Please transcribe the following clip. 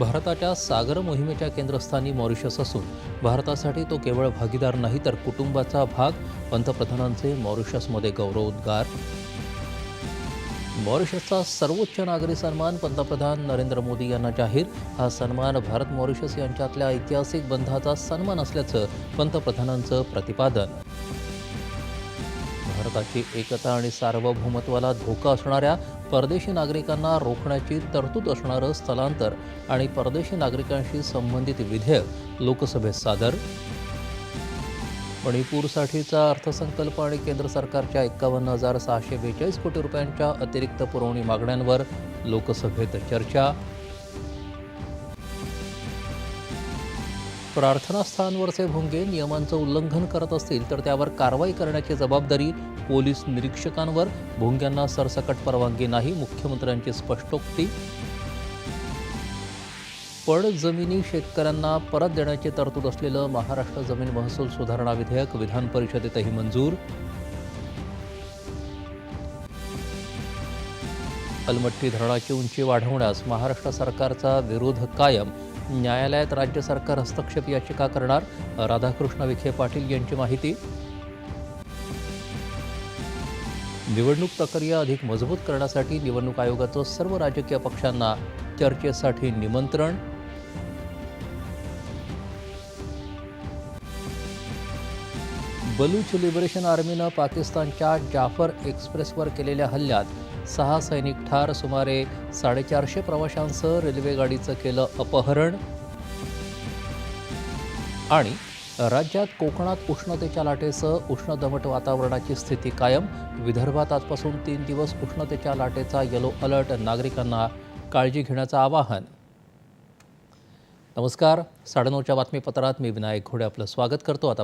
भारताच्या सागर मोहिमेच्या केंद्रस्थानी मॉरिशस असून भारतासाठी तो केवळ भागीदार नाही तर कुटुंबाचा भाग पंतप्रधानांचे मॉरिशसमध्ये गौरवोद्गार. मॉरिशसचा सर्वोच्च नागरी सन्मान पंतप्रधान नरेंद्र मोदी यांना जाहीर. हा सन्मान भारत मॉरिशस यांच्यातल्या ऐतिहासिक बंधाचा सन्मान असल्याचं पंतप्रधानांचं प्रतिपादन. भारताची एकता आणि सार्वभौमत्वाला धोका असणाऱ्या परदेशी नागरिकांना रोखण्याची तरतूद असणारं स्थलांतर आणि परदेशी नागरिकांशी संबंधित विधेयक लोकसभेत सादर. मणिपूरसाठीचा अर्थसंकल्प आणि केंद्र सरकारच्या एक्कावन्न हजार सहाशे बेचाळीस कोटी रुपयांच्या अतिरिक्त पुरवणी मागण्यांवर लोकसभेत चर्चा. प्रार्थनास्थळांवरचे भोंगे नियमांचं उल्लंघन करत असतील तर त्यावर कारवाई करण्याची जबाबदारी पोलीस निरीक्षकांवर. भोंग्यांना सरसकट परवानगी नाही मुख्यमंत्र्यांची स्पष्टोक्ती. पड जमिनी शेतकऱ्यांना परत देण्याची तरतूद असलेलं महाराष्ट्र जमीन महसूल सुधारणा विधेयक विधान परिषदेतही मंजूर. अलमट्टी धरणाची उंची वाढवण्यास महाराष्ट्र सरकारचा विरोध कायम. न्यायालयात राज्य सरकार हस्तक्षेप याचिका करणार. राधाकृष्ण विखे पाटील यांची माहिती. निवडणूक प्रक्रिया अधिक मजबूत करण्यासाठी निवडणूक आयोगाचं सर्व राजकीय पक्षांना चर्चेसाठी निमंत्रण. बलूच लिबरेशन आर्मीनं पाकिस्तानच्या जाफर एक्सप्रेसवर केलेल्या हल्ल्यात सहा सैनिक ठार सुमारे साडेचारशे प्रवाशांसह रेल्वे गाडीचं केलं अपहरण. आणि राज्यात कोकणात उष्णतेच्या लाटेसह उष्ण दमट वातावरणाची स्थिती कायम. विदर्भात आजपासून तीन दिवस उष्णतेच्या लाटेचा येलो अलर्ट नागरिकांना काळजी घेण्याचं आवाहन. नमस्कार साडेनऊच्या बातमीपत्रात मी विनायक घोडे आपलं स्वागत करतो. आता